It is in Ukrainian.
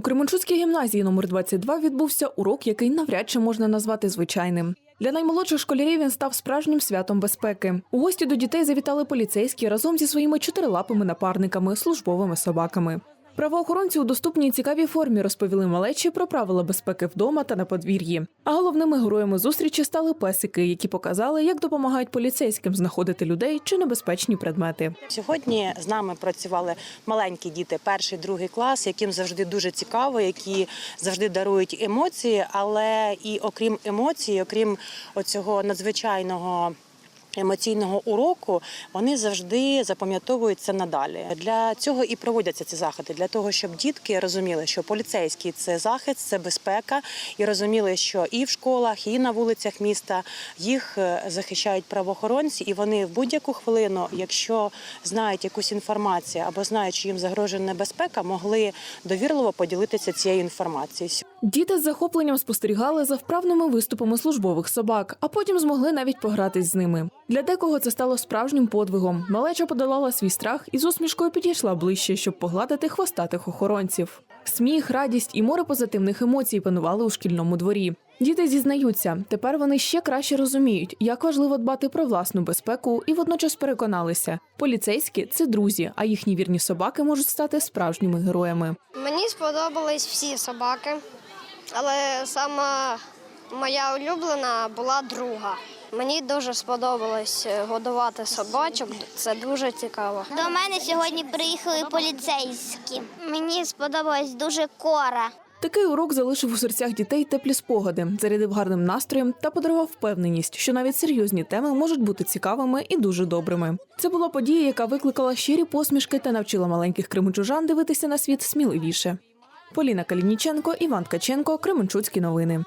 У Кременчуцькій гімназії номер 22 відбувся урок, який навряд чи можна назвати звичайним. Для наймолодших школярів він став справжнім святом безпеки. У гості до дітей завітали поліцейські разом зі своїми чотирилапими напарниками, службовими собаками. Правоохоронці у доступній цікавій формі розповіли малечі про правила безпеки вдома та на подвір'ї. А головними героями зустрічі стали песики, які показали, як допомагають поліцейським знаходити людей чи небезпечні предмети. Сьогодні з нами працювали маленькі діти, перший, другий клас, яким завжди дуже цікаво, які завжди дарують емоції. Але і окрім емоцій, окрім оцього надзвичайного. Емоційного уроку вони завжди запам'ятовуються надалі. Для цього і проводяться ці заходи, для того, щоб дітки розуміли, що поліцейський це захист, це безпека, і розуміли, що і в школах, і на вулицях міста їх е, захищають правоохоронці, і вони в будь-яку хвилину, якщо знають якусь інформацію або знають, що їм загрожує небезпека, могли довірливо поділитися цією інформацією. Діти з захопленням спостерігали за вправними виступами службових собак, а потім змогли навіть погратись з ними. Для декого це стало справжнім подвигом. Малеча подолала свій страх і з усмішкою підійшла ближче, щоб погладити хвостатих охоронців. Сміх, радість і море позитивних емоцій панували у шкільному дворі. Діти зізнаються, тепер вони ще краще розуміють, як важливо дбати про власну безпеку, і водночас переконалися, поліцейські це друзі, а їхні вірні собаки можуть стати справжніми героями. Мені сподобались всі собаки, але сама моя улюблена була друга. Мені дуже сподобалось е, годувати собачок. Це дуже цікаво. До мене сьогодні приїхали поліцейські. Мені сподобалась дуже кора. Такий урок залишив у серцях дітей теплі спогади, зарядив гарним настроєм та подарував впевненість, що навіть серйозні теми можуть бути цікавими і дуже добрими. Це була подія, яка викликала щирі посмішки та навчила маленьких кременчужан дивитися на світ сміливіше. Поліна Калініченко, Іван Ткаченко, Кременчуцькі новини.